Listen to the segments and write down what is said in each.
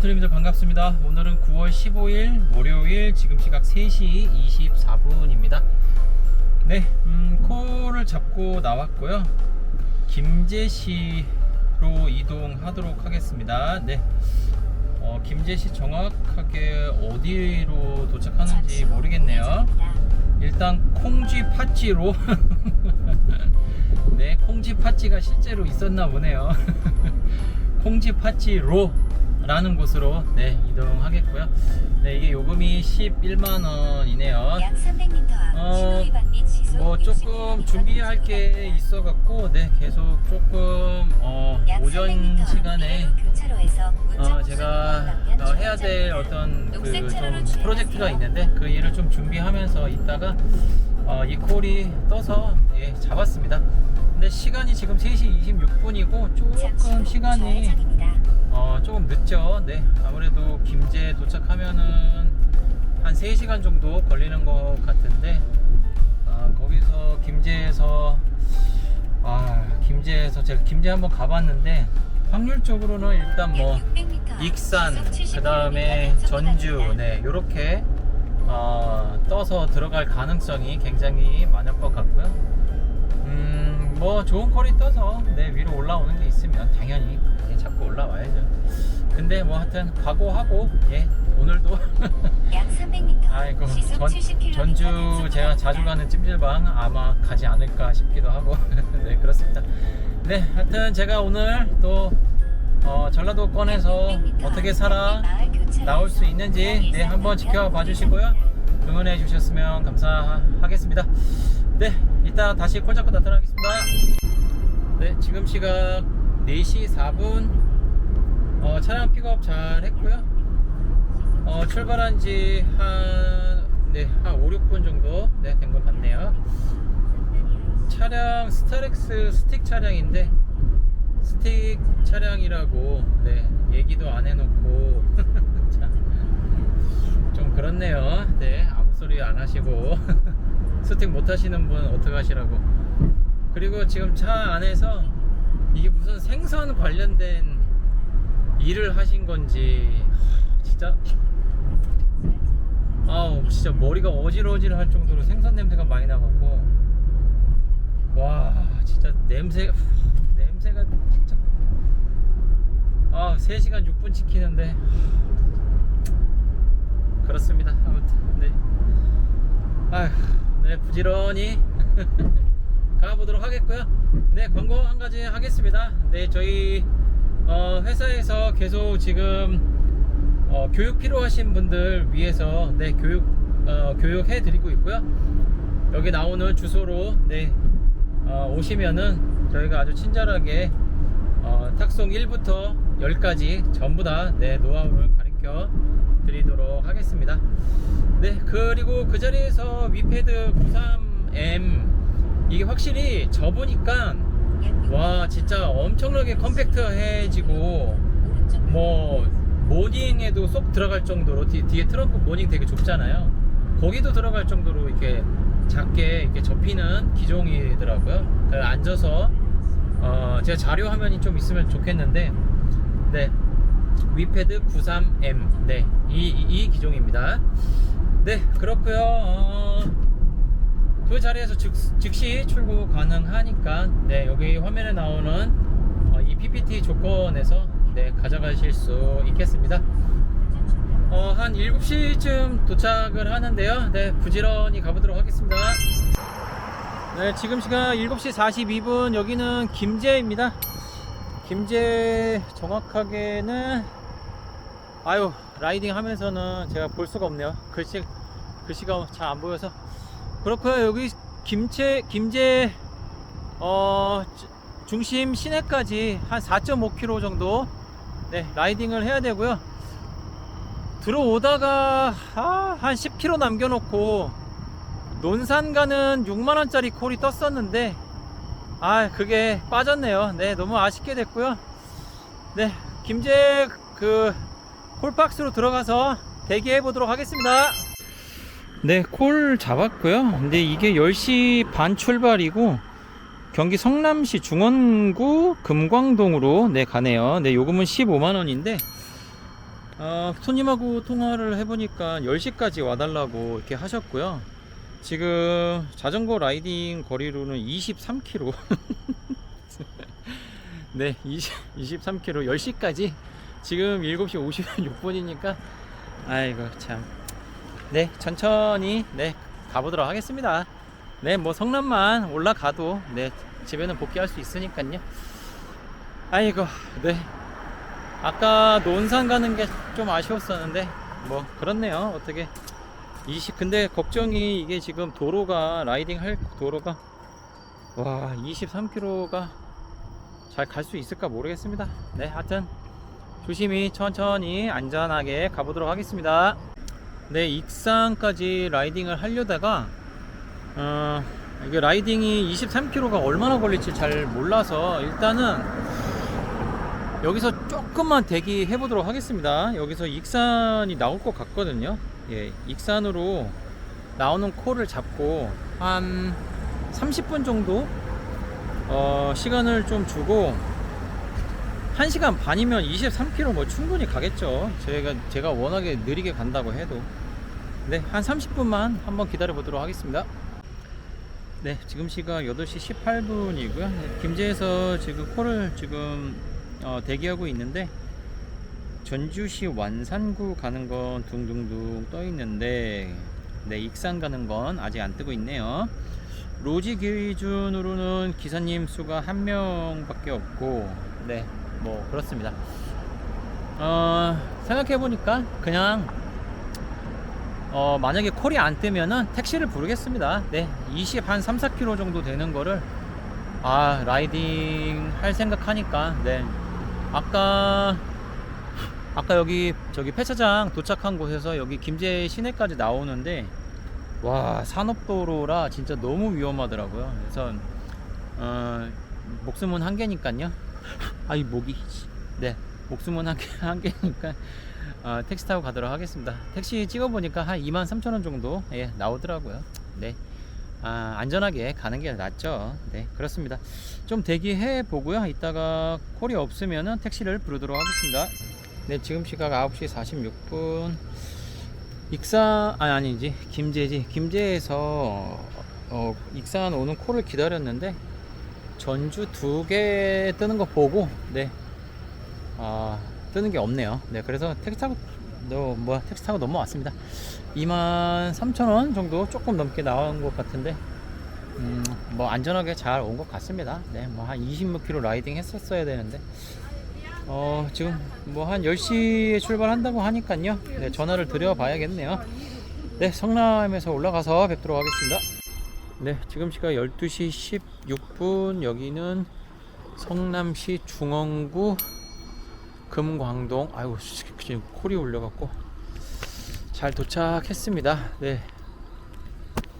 꿈틀님들 반갑습니다. 오늘은 9월 15일 월요일 지금 시각 3시 24분입니다. 네 음, 콜을 잡고 나왔고요. 김제시로 이동하도록 하겠습니다. 네. 어, 김제시 정확하게 어디로 도착하는지 모르겠네요. 일단 콩쥐 팥쥐로. 네 콩쥐 팥쥐가 실제로 있었나 보네요. 콩쥐 팥쥐로 라는 곳으로 네 이동하겠고요 네 이게 요금이 11만 원이네요 약 300m 앞 어, 뭐60 조금 준비할 게 있어 갖고 네 계속 조금 어약 오전 300m 앞 시간에 어, 제가 어, 해야 될. 어떤 그 좀 프로젝트가. 있는데 그 일을 좀 준비하면서 있다가 어, 이 콜이 떠서 예, 잡았습니다. 근데 시간이 지금 3시 26분이고 잠시 조금 후 시간이. 어, 조금 늦죠. 네. 아무래도 김제 도착하면은 한 3시간 정도 걸리는 것 같은데, 아, 거기서 김제에서, 아, 김제에서 제가 김제 한번 가봤는데, 확률적으로는 일단 뭐, 약 600m 앞 익산, 시속 70그 다음에 전주. 네, 요렇게, 어, 떠서 들어갈 가능성이 굉장히 많을 것 같고요. 음, 뭐, 좋은 콜이 떠서, 네, 위로 올라오는 게 있으면 당연히 예, 잡고 올라와야죠. 근데 뭐, 하여튼, 각오하고, 예, 오늘도, 약 300m 앞 아이고, 시속 전, 70 km 전주 제가 자주 가는 찜질방 아마 가지 않을까 싶기도 하고, 네, 그렇습니다. 네, 하여튼 제가 오늘 또, 어, 전라도권에서 어떻게 살아, 나올 수 있는지 네 한번 지켜봐 주시고요. 응원해 주셨으면 감사하겠습니다. 네 이따 다시 콜 잡고 나타나겠습니다. 네 지금 시각 4시 4분. 어, 차량 픽업 잘 했고요. 어, 출발한 지 한 네, 한 5, 6분 정도 네, 된 것 같네요. 차량 스타렉스 스틱 차량인데 스틱 차량이라고 네, 얘기도 안 해놓고 참, 좀 그렇네요. 네, 아무 소리 안 하시고 스틱 못 하시는 분 어떡 하시라고. 그리고 지금 차 안에서 이게 무슨 생선 관련된 일을 하신 건지 하, 진짜? 아우 진짜 머리가 어질어질 할 정도로 생선 냄새가 많이 나갖고. 와 진짜 냄새 냄새가 진짜. 아 3시간 6분 지키는데 그렇습니다. 아무튼 네. 아휴 네 부지런히 가보도록 하겠고요. 네 광고 한 가지 하겠습니다. 네 저희 어, 회사에서 계속 지금 어, 교육 필요하신 분들 위해서 네 교육 어, 교육해 드리고 있고요. 여기 나오는 주소로 네 어, 오시면은 저희가 아주 친절하게 어, 탁송 1부터 10까지 전부 다 네, 노하우를 가르쳐 드리도록 하겠습니다. 네, 그리고 그 자리에서 위패드 93M 이게 확실히 접으니까 와 진짜 엄청나게 컴팩트해지고 뭐 모닝에도 쏙 들어갈 정도로 뒤, 뒤에 트렁크 모닝 되게 좁잖아요. 거기도 들어갈 정도로 이렇게 작게 이렇게 접히는 기종이더라고요. 앉아서 어, 제가 자료 화면이 좀 있으면 좋겠는데 네 위패드 93M 네이이 기종입니다. 네 그렇고요. 어, 그 자리에서 즉, 즉시 출고 가능하니까 네 여기 화면에 나오는 어, 이 PPT 조건에서 네 가져가실 수 있겠습니다. 어, 한 7시쯤 도착을 하는데요. 네, 부지런히 가보도록 하겠습니다. 네, 지금 시간 7시 42분. 여기는 김제입니다. 김제 정확하게는 아유, 라이딩 하면서는 제가 볼 수가 없네요. 글씨 글씨가 잘 안 보여서. 그렇고요. 여기 김제 김제 어 주- 중심 시내까지 한 4.5km 정도 네, 라이딩을 해야 되고요. 들어오다가 아, 한 10km 남겨놓고 논산 가는 6만원짜리 콜이 떴었는데 아 그게 빠졌네요. 네 너무 아쉽게 됐고요. 네 김제 그 콜박스로 들어가서 대기해 보도록 하겠습니다. 네 콜 잡았고요. 근데 이게 10시 반 출발이고 경기 성남시 중원구 금광동으로 네 가네요. 네 요금은 15만원인데 어, 손님하고 통화를 해보니까 10시까지 와달라고 이렇게 하셨고요. 지금 자전거 라이딩 거리로는 23km. 네, 20, 23km 10시까지 지금 7시 56분이니까 아이고 참. 네, 천천히 네, 가보도록 하겠습니다. 네, 뭐 성남만 올라가도 네, 집에는 복귀할 수 있으니까요. 아이고, 네. 아까 논산 가는 게 좀 아쉬웠었는데 뭐 그렇네요. 어떻게 20 근데 걱정이 이게 지금 도로가 라이딩 할 도로가 와 23km가 잘 갈 수 있을까 모르겠습니다. 네, 하여튼 조심히 천천히 안전하게 가보도록 하겠습니다. 네, 익산까지 라이딩을 하려다가 어, 이게 라이딩이 23km가 얼마나 걸릴지 잘 몰라서 일단은 여기서 조금만 대기해 보도록 하겠습니다. 여기서 익산이 나올 것 같거든요. 예, 익산으로 나오는 콜을 잡고 한 30분 정도 어, 시간을 좀 주고 1시간 반이면 23km 뭐 충분히 가겠죠. 제가 제가 워낙에 느리게 간다고 해도 네, 한 30분만 한번 기다려 보도록 하겠습니다. 네, 지금 시각 8시 18분이고요. 김제에서 지금 콜을 지금 어, 대기하고 있는데 전주시 완산구 가는 건 둥둥둥 떠 있는데 네, 익산 가는 건 아직 안 뜨고 있네요. 로지 기준으로는 기사님 수가 한 명밖에 없고 네, 뭐 그렇습니다. 어, 생각해 보니까 그냥 어, 만약에 콜이 안 뜨면은 택시를 부르겠습니다. 네, 20 한 3, 4km 정도 되는 거를 아 라이딩 할 생각하니까 네 아까 아까 여기 저기 폐차장 도착한 곳에서 여기 김제 시내까지 나오는데 와 산업도로라 진짜 너무 위험하더라고요. 그래서 어, 목숨은 한 개니까요. 아이 목이 네 목숨은 한, 개, 한 개니까 어, 택시 타고 가도록 하겠습니다. 택시 찍어 보니까 한 2만 3천 원 정도 예, 나오더라고요. 네. 아, 안전하게 가는 게 낫죠. 네, 그렇습니다. 좀 대기해 보고요. 이따가 콜이 없으면은 택시를 부르도록 하겠습니다. 네, 지금 시각 9시 46분. 익산, 아니, 아니지. 김제지. 김제에서, 어, 익산 오는 콜을 기다렸는데, 전주 두 개 뜨는 거 보고, 네. 아, 뜨는 게 없네요. 네, 그래서 택시 타고, 너, 뭐야, 택시 타고 넘어왔습니다. 2만 3천 원 정도 조금 넘게 나온 것 같은데, 음, 뭐 안전하게 잘 온 것 같습니다. 네, 뭐 한 20km 라이딩 했었어야 되는데, 어, 지금 뭐 한 10시에 출발한다고 하니까요. 네, 전화를 드려 봐야겠네요. 네, 성남에서 올라가서 뵙도록 하겠습니다. 네, 지금 시각 12시 16분. 여기는 성남시 중원구 금광동. 아이고, 지금 콜이 울려갖고 잘 도착했습니다. 네,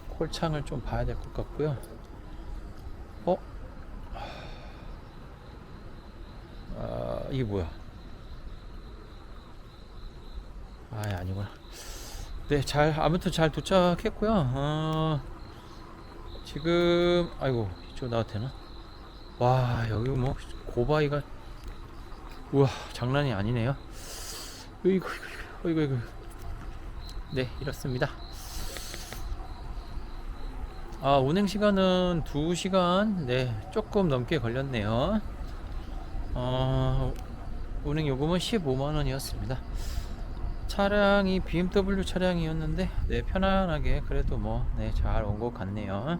콜창을 좀 봐야 될 것 같고요. 어? 아, 이게 뭐야? 아, 아니구나. 네, 잘 아무튼 잘 도착했고요. 어, 지금 아이고 이쪽 되나? 와 여기 뭐 고바위가 우와 장난이 아니네요. 이거 이거 이거 이거 네 이렇습니다. 아 운행 시간은 2시간 네 조금 넘게 걸렸네요. 어, 운행 요금은 15만 원이었습니다. 차량이 BMW 차량이었는데 네 편안하게 그래도 뭐 네 잘 온 것 같네요.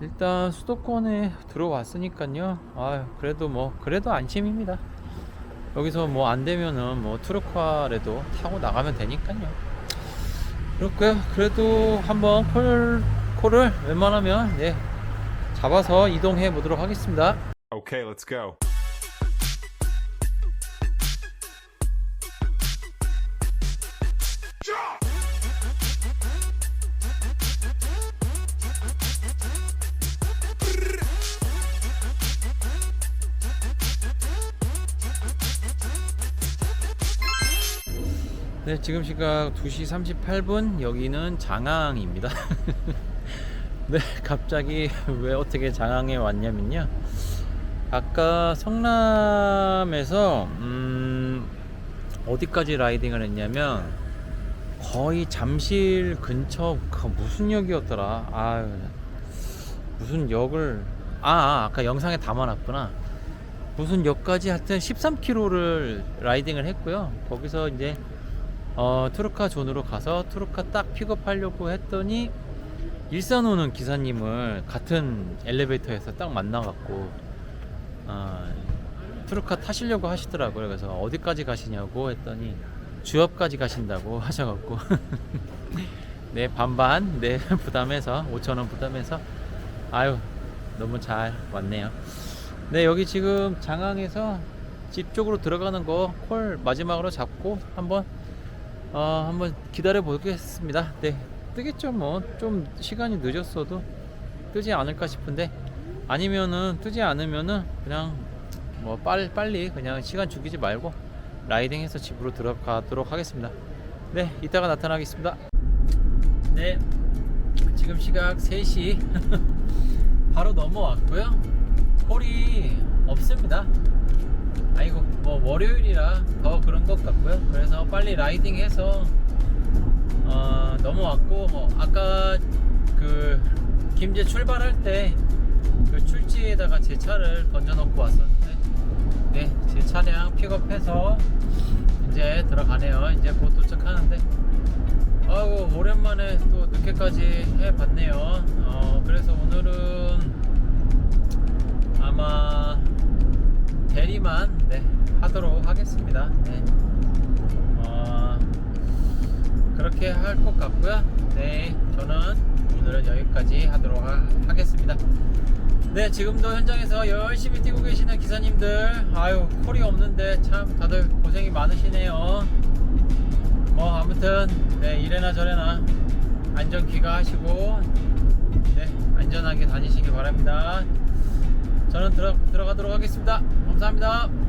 일단 수도권에 들어왔으니까요. 아 그래도 뭐 그래도 안심입니다. 여기서 뭐 안 되면은 뭐 트럭화라도 타고 나가면 되니까요. 그렇고요. 그래도 한번 콜 콜을 웬만하면 네 잡아서 이동해 보도록 하겠습니다. Okay, let's go. 네, 지금 시각 2시 38분. 여기는 장항입니다. 네, 갑자기 왜 어떻게 장항에 왔냐면요. 아까 성남에서 음, 어디까지 라이딩을 했냐면 거의 잠실 근처 그 무슨 역이었더라. 아유 무슨 역을 아, 아 아까 영상에 담아놨구나. 무슨 역까지 하여튼 13km를 라이딩을 했고요. 거기서 이제 어, 트루카 존으로 가서 트루카 딱 픽업하려고 했더니 일산 오는 기사님을 같은 엘리베이터에서 딱 만나갖고 어, 트루카 타시려고 하시더라고요. 그래서 어디까지 가시냐고 했더니 주업까지 가신다고 하셔갖고 네 반반 네 부담해서 5천 원 부담해서 아유 너무 잘 왔네요. 네 여기 지금 장항에서 집 쪽으로 들어가는 거 콜 마지막으로 잡고 한번 어 한번 기다려 보겠습니다. 네 뜨겠죠 뭐 좀 시간이 늦었어도 뜨지 않을까 싶은데 아니면은 뜨지 않으면은 그냥 뭐 빨리 빨리 그냥 시간 죽이지 말고 라이딩해서 집으로 들어가도록 하겠습니다. 네 이따가 나타나겠습니다. 네 지금 시각 3시 바로 넘어왔고요. 콜이 없습니다. 아이고 뭐 월요일이라 더 그런 것 같고요. 그래서 빨리 라이딩 해서 어, 넘어왔고 뭐 아까 그 김제 출발할 때 그 출지에다가 제 차를 건져놓고 왔었는데 네제 차량 픽업해서 이제 들어가네요. 이제 곧 도착하는데 아우 오랜만에 또 늦게까지 해봤네요. 어, 그래서 오늘은 아마 대리만 네, 하도록 하겠습니다. 네. 어, 그렇게 할 것 같고요. 네, 저는 오늘은 여기까지 하도록 하, 하겠습니다. 네, 지금도 현장에서 열심히 뛰고 계시는 기사님들, 아유 콜이 없는데 참 다들 고생이 많으시네요. 뭐 아무튼 네 이래나 저래나 안전 귀가하시고 네 안전하게 다니시기 바랍니다. 저는 들어 들어가도록 하겠습니다. 감사합니다.